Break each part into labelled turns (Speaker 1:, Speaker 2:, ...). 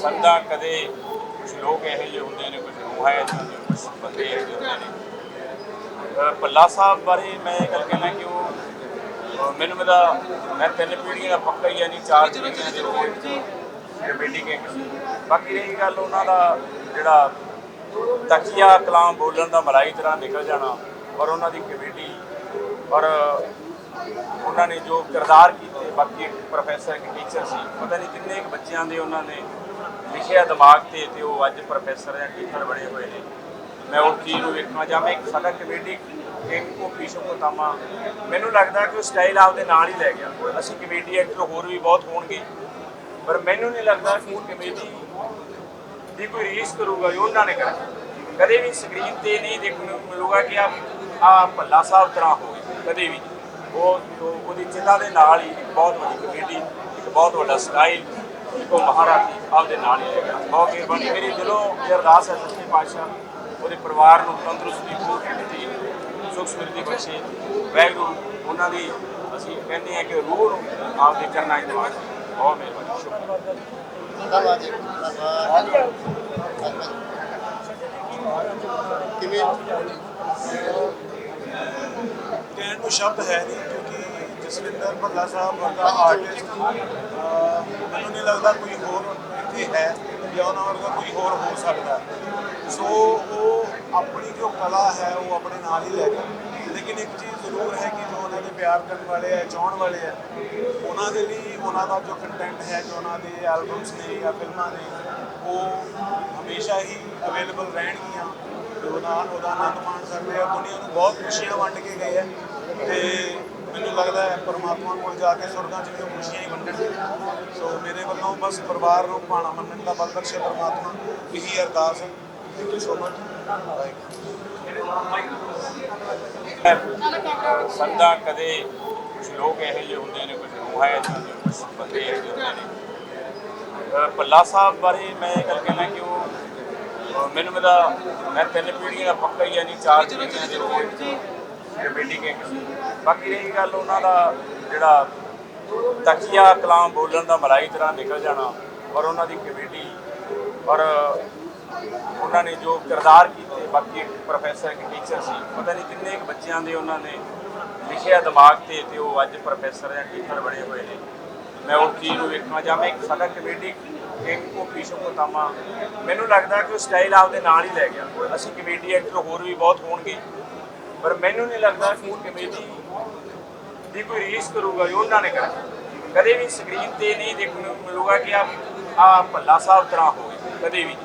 Speaker 1: ਸੰਦਾਂ ਕਦੇ ਕੁਝ ਲੋਕ ਇਹੋ ਜਿਹੇ ਹੁੰਦੇ ਨੇ ਕੁਝ ਰੂਹਾਂ ਨੇ ਕੁਝ ਬੰਦੇ ਇਹੋ ਜਿਹੇ ਹੁੰਦੇ ਨੇ। ਭੱਲਾ ਸਾਹਿਬ ਬਾਰੇ ਮੈਂ ਇਹ ਗੱਲ ਕਹਿਣਾ ਕਿ ਉਹ ਮੈਨੂੰ ਮੇਰਾ ਮੈਂ ਤਿੰਨ ਪੀੜ੍ਹੀਆਂ ਦਾ ਪੱਕਾ ਹੀ ਆ ਨਹੀਂ ਚਾਰ ਪੀੜ੍ਹੀਆਂ ਦੇ ਉਹ ਕਮੇਟੀ ਕੇ ਬਾਕੀ ਰਹੀ ਗੱਲ ਉਹਨਾਂ ਦਾ ਜਿਹੜਾ ਤਕੀਆ ਕਲਾਮ ਬੋਲਣ ਦਾ ਮਲਾਈ ਤਰ੍ਹਾਂ ਨਿਕਲ ਜਾਣਾ ਔਰ ਉਹਨਾਂ ਦੀ ਕਮੇਟੀ ਔਰ ਉਹਨਾਂ ਨੇ ਜੋ ਕਿਰਦਾਰ ਕੀਤੇ ਬਾਕੀ ਇੱਕ ਪ੍ਰੋਫੈਸਰ ਇੱਕ ਟੀਚਰ ਸੀ, ਪਤਾ ਨਹੀਂ ਕਿੰਨੇ ਕੁ ਬੱਚਿਆਂ ਦੇ ਉਹਨਾਂ ਨੇ ਲਿਖਿਆ ਦਿਮਾਗ ਤੇ ਤੇ ਉਹ ਅੱਜ ਪ੍ਰੋਫੈਸਰ ਜਾਂ ਟੀਚਰ ਬਣੇ ਹੋਏ ਨੇ। ਮੈਂ ਉਹ ਚੀਜ਼ ਨੂੰ ਵੇਖਣਾ ਜਾਂ ਮੈਂ ਇੱਕ ਸਾਡਾ ਕਮੇਟੀ ਇੱਕ ਕੋ ਪੀਸ਼ੋ ਕੋਤਾਮਾ ਮੈਨੂੰ ਲੱਗਦਾ ਕਿ ਉਹ ਸਟਾਈਲ ਆਪਦੇ ਨਾਲ ਹੀ ਲੈ ਗਿਆ। ਅਸੀਂ ਕਮੇਟੀ ਐਕਟਰ ਹੋਰ ਵੀ ਬਹੁਤ ਹੋਣਗੇ, ਪਰ ਮੈਨੂੰ ਨਹੀਂ ਲੱਗਦਾ ਕਿ ਉਹ ਕਮੇਟੀ ਦੀ ਕੋਈ ਰੀਸ ਕਰੂਗਾ ਜੋ ਉਹਨਾਂ ਨੇ ਕਰਿਆ। ਕਦੇ ਵੀ ਸਕਰੀਨ ਤੇ ਨਹੀਂ ਦੇਖਣ ਨੂੰ ਮਿਲੂਗਾ ਕਿ ਆ ਆ ਭੱਲਾ ਸਾਹਿਬ ਤਰ੍ਹਾਂ ਹੋਵੇ ਕਦੇ ਵੀ ਉਹ ਉਹਦੀ ਚਿੱਲਾ ਦੇ ਨਾਲ ਹੀ ਬਹੁਤ ਵੱਡੀ ਕਮੇਟੀ, ਇੱਕ ਬਹੁਤ ਵੱਡਾ ਸਟਾਈਲ, ਇੱਕੋ ਮਹਾਰਾਜੀ ਆਪਦੇ ਨਾਲ ਹੀ ਲੈ ਬਹੁਤ ਮਿਹਰਬਾਨੀ ਮੇਰੀ ਦਿਲੋਂ ਅਰਦਾਸ ਹੈ ਸੱਚੇ ਪਾਤਸ਼ਾਹ, ਉਹਦੇ ਪਰਿਵਾਰ ਨੂੰ ਤੰਦਰੁਸਤੀ ਪੂਰੀ ਸੁਖ ਸਮਰਿੱਧੀ ਬਖਸ਼ੇ। ਵੈਗਰੂ ਉਹਨਾਂ ਦੀ ਅਸੀਂ ਕਹਿੰਦੇ ਹਾਂ ਕਿ ਰੂਹ ਨੂੰ ਆਪਦੇ ਚਰਨਾਂ 'ਚ ਬਹੁਤ ਮਿਹਰਬਾਨੀ, ਸ਼ੁਕਰੀਆ।
Speaker 2: ਧੰਨਵਾਦ ਜੀ ਕਿਵੇਂ?
Speaker 3: ਕਹਿਣ ਨੂੰ ਸ਼ਬਦ ਹੈ ਨਹੀਂ, ਕਿਉਂਕਿ ਜਸਵਿੰਦਰ ਭੱਲਾ ਸਾਹਿਬ ਵਰਗਾ ਆਰਟਿਸਟ ਮੈਨੂੰ ਨਹੀਂ ਲੱਗਦਾ ਕੋਈ ਹੋਰ ਇੱਥੇ ਹੈ ਜਾਂ ਉਹਨਾਂ ਵਰਗਾ ਕੋਈ ਹੋਰ ਹੋ ਸਕਦਾ। ਸੋ ਉਹ ਆਪਣੀ ਜੋ ਕਲਾ ਹੈ, ਉਹ ਆਪਣੇ ਨਾਲ ਹੀ ਲੈ ਕੇ ਲੇਕਿਨ ਇੱਕ ਚੀਜ਼ ਜ਼ਰੂਰ ਹੈ ਕਿ ਜੋ ਉਹਨਾਂ ਦੇ ਪਿਆਰ ਕਰਨ ਵਾਲੇ ਹੈ, ਚਾਹਣ ਵਾਲੇ ਹੈ, ਉਹਨਾਂ ਦੇ ਲਈ ਉਹਨਾਂ ਦਾ ਜੋ ਕੰਟੈਂਟ ਹੈ, ਜੋ ਉਹਨਾਂ ਦੇ ਐਲਬਮਸ ਨੇ ਜਾਂ ਫਿਲਮਾਂ ਨੇ, ਉਹ ਹਮੇਸ਼ਾ ਹੀ ਅਵੇਲੇਬਲ ਰਹਿਣਗੀਆਂ। ਉਹਦਾ ਉਹਦਾ ਆਨੰਦ ਮਾਣ ਸਕਦੇ ਆ, ਦੁਨੀਆ ਨੂੰ ਬਹੁਤ ਖੁਸ਼ੀਆਂ ਵੰਡ ਕੇ ਗਏ ਆ। ਤੇ ਮੈਨੂੰ ਲੱਗਦਾ ਹੈ ਪਰਮਾਤਮਾ ਕੋਲ ਜਾ ਕੇ ਸੁਰਗਾਂ 'ਚ ਵੀ ਉਹ ਖੁਸ਼ੀਆਂ ਹੀ ਵੰਡਣਗੇ। ਸੋ ਮੇਰੇ ਵੱਲੋਂ ਬਸ ਪਰਿਵਾਰ ਨੂੰ ਭਾਣਾ ਮੰਨਣ ਦਾ ਬਲ ਬਖਸ਼ੇ ਪਰਮਾਤਮਾ। ਇਹੀ ਅਰਦਾਸ ਹੈ। ਥੈਂਕ ਯੂ ਸੋ ਮਚ
Speaker 1: ਸੰਦਾਂ ਕਦੇ ਕੁਝ ਲੋਕ ਇਹੋ ਜਿਹੇ ਹੁੰਦੇ ਨੇ, ਕੁਝ ਰੂਹਾਂ ਇਹੋ ਜਿਹੇ ਕੁਝ ਬੰਦੇ ਇਹੋ ਜਿਹੇ ਹੁੰਦੇ ਨੇ। ਅਹ ਭੱਲਾ ਸਾਹਿਬ ਬਾਰੇ ਮੈਂ ਇਹ ਗੱਲ ਕਹਿਣਾ ਕਿ ਉਹ ਮੈਨੂੰ ਮੇਰਾ, ਮੈਂ ਤਿੰਨ ਪੀੜ੍ਹੀਆਂ ਦਾ ਪੱਕਾ ਹੀ ਆ ਨਹੀਂ ਚਾਰ ਪੀੜ੍ਹੀਆਂ ਦੇ ਉਹ ਕਮੇਟੀ ਕੇ ਬਾਕੀ ਰਹੀ ਗੱਲ ਉਹਨਾਂ ਦਾ ਜਿਹੜਾ ਤਕੀਆ ਕਲਾਮ ਬੋਲਣ ਦਾ ਮਲਾਈ ਤਰ੍ਹਾਂ ਨਿਕਲ ਜਾਣਾ ਔਰ ਉਹਨਾਂ ਦੀ ਕਮੇਟੀ ਔਰ ਉਹਨਾਂ ਨੇ ਜੋ ਕਿਰਦਾਰ ਕੀਤੇ, ਬਾਕੀ ਇੱਕ ਪ੍ਰੋਫੈਸਰ ਇੱਕ ਟੀਚਰ ਸੀ, ਪਤਾ ਨਹੀਂ ਕਿੰਨੇ ਕੁ ਬੱਚਿਆਂ ਦੇ ਉਹਨਾਂ ਨੇ ਲਿਖਿਆ ਦਿਮਾਗ ਤੇ ਤੇ ਉਹ ਅੱਜ ਪ੍ਰੋਫੈਸਰ ਜਾਂ ਟੀਚਰ ਬਣੇ ਹੋਏ ਨੇ। ਮੈਂ ਉਹ ਚੀਜ਼ ਨੂੰ ਵੇਖਣਾ ਜਾਂ ਮੈਂ ਇੱਕ ਸਾਡਾ ਕਮੇਟੀ ਇੱਕ ਕੋ ਪੀਸ਼ੋ ਕੋਤਾਮਾ ਮੈਨੂੰ ਲੱਗਦਾ ਕਿ ਉਹ ਸਟਾਈਲ ਆਪਦੇ ਨਾਲ ਹੀ ਲੈ ਗਿਆ। ਅਸੀਂ ਕਮੇਡੀ ਐਕਟਰ ਹੋਰ ਵੀ ਬਹੁਤ ਹੋਣਗੇ। ਪਰ ਮੈਨੂੰ ਨਹੀਂ ਲੱਗਦਾ ਕਿ ਉਹ ਕਮੇਟੀ ਦੀ ਕੋਈ ਰੀਸ ਕਰੂਗਾ ਜੋ ਉਹਨਾਂ ਨੇ ਕਰਿਆ। ਕਦੇ ਵੀ ਸਕਰੀਨ ਤੇ ਨਹੀਂ ਦੇਖਣ ਨੂੰ ਮਿਲੂਗਾ ਕਿ ਆ ਆ ਭੱਲਾ ਸਾਹਿਬ ਤਰ੍ਹਾਂ ਹੋਵੇ। ਕਦੇ ਵੀ।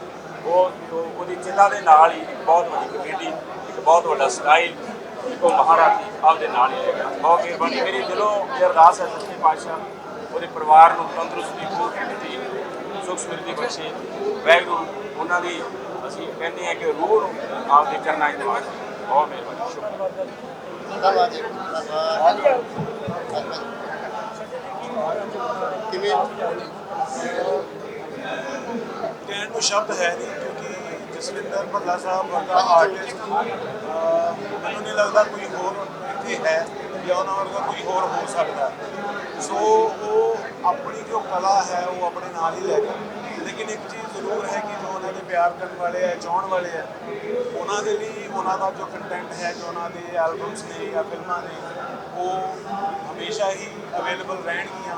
Speaker 1: ਉਹ ਉਹਦੀ ਚਿੱਲਾ ਦੇ ਨਾਲ ਹੀ ਇੱਕ ਬਹੁਤ ਵੱਡੀ ਕਮੇਡੀ, ਇੱਕ ਬਹੁਤ ਵੱਡਾ ਸਟਾਈਲ ਉਹ ਮਹਾਰਾਜੀ ਆਪਦੇ ਨਾਲ ਹੀ ਲੈ ਗਿਆ। ਬਹੁਤ ਮਿਹਰਬਾਨੀ। ਮੇਰੀ ਦਿਲੋਂ ਇਹ ਅਰਦਾਸ ਹੈ ਸੱਚੇ ਪਾਤਸ਼ਾਹ, ਉਹਦੇ ਪਰਿਵਾਰ ਨੂੰ ਤੰਦਰੁਸਤੀ ਪੂਰੀ ਸੁਖ ਸਮਰਿੱਧੀ ਬਖਸ਼ੇ ਵੈਗਰੂ ਉਹਨਾਂ ਦੀ ਅਸੀਂ ਕਹਿੰਦੇ ਹਾਂ ਕਿ ਰੂਹ ਨੂੰ ਆਪਦੇ ਚਰਨਾਂ 'ਚ ਨਿਵਾਸ ਬਹੁਤ ਮਿਹਰਬਾਨੀ ਸ਼ੁਕਰੀਆ
Speaker 2: ਧੰਨਵਾਦ ਜੀ ਧੰਨਵਾਦ। ਕਿਵੇਂ?
Speaker 3: ਕਹਿਣ ਨੂੰ ਸ਼ਬਦ ਹੈ ਨਹੀਂ ਕਿਉਂਕਿ ਜਸਵਿੰਦਰ ਭੱਲਾ ਸਾਹਿਬ ਵਰਗਾ ਆਰਟਿਸਟ ਮੈਨੂੰ ਨਹੀਂ ਲੱਗਦਾ ਕੋਈ ਹੋਰ ਇੱਥੇ ਹੈ। ਜਾਂ ਉਹਨਾਂ ਵਰਗਾ ਕੋਈ ਹੋਰ ਹੋ ਸਕਦਾ ਸੋ ਉਹ ਆਪਣੀ ਜੋ ਕਲਾ ਹੈ, ਉਹ ਆਪਣੇ ਨਾਲ ਹੀ ਲੈ ਕੇ ਲੇਕਿਨ ਇੱਕ ਚੀਜ਼ ਜ਼ਰੂਰ ਹੈ ਕਿ ਜੋ ਉਹਨਾਂ ਦੇ ਪਿਆਰ ਕਰਨ ਵਾਲੇ ਹੈ, ਚਾਹਣ ਵਾਲੇ ਹੈ, ਉਹਨਾਂ ਦੇ ਲਈ ਉਹਨਾਂ ਦਾ ਜੋ ਕੰਟੈਂਟ ਹੈ, ਜੋ ਉਹਨਾਂ ਦੇ ਐਲਬਮਸ ਨੇ ਜਾਂ ਫਿਲਮਾਂ ਨੇ, ਉਹ ਹਮੇਸ਼ਾ ਹੀ ਅਵੇਲੇਬਲ ਰਹਿਣਗੀਆਂ।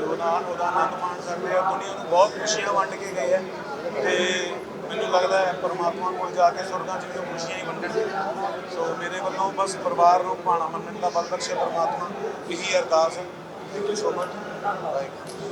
Speaker 3: ਉਹਨਾਂ ਉਹਦਾ ਉਹਦਾ ਆਨੰਦ ਮਾਣ ਸਕਦੇ ਆ। ਦੁਨੀਆ ਨੂੰ ਬਹੁਤ ਖੁਸ਼ੀਆਂ ਵੰਡ ਕੇ ਗਏ ਹੈ ਤੇ ਮੈਨੂੰ ਲੱਗਦਾ ਹੈ ਪਰਮਾਤਮਾ ਕੋਲ ਜਾ ਕੇ ਸੁਰਗਾਂ 'ਚ ਵੀ ਉਹ ਖੁਸ਼ੀਆਂ ਹੀ ਵੰਡਣ। ਸੋ ਮੇਰੇ ਵੱਲੋਂ ਬਸ ਪਰਿਵਾਰ ਨੂੰ ਭਾਣਾ ਮੰਨਣ ਦਾ ਬਲ ਬਖਸ਼ੇ ਪਰਮਾਤਮਾ। ਇਹੀ ਅਰਦਾਸ ਹੈ। Thank you so much Waheguru.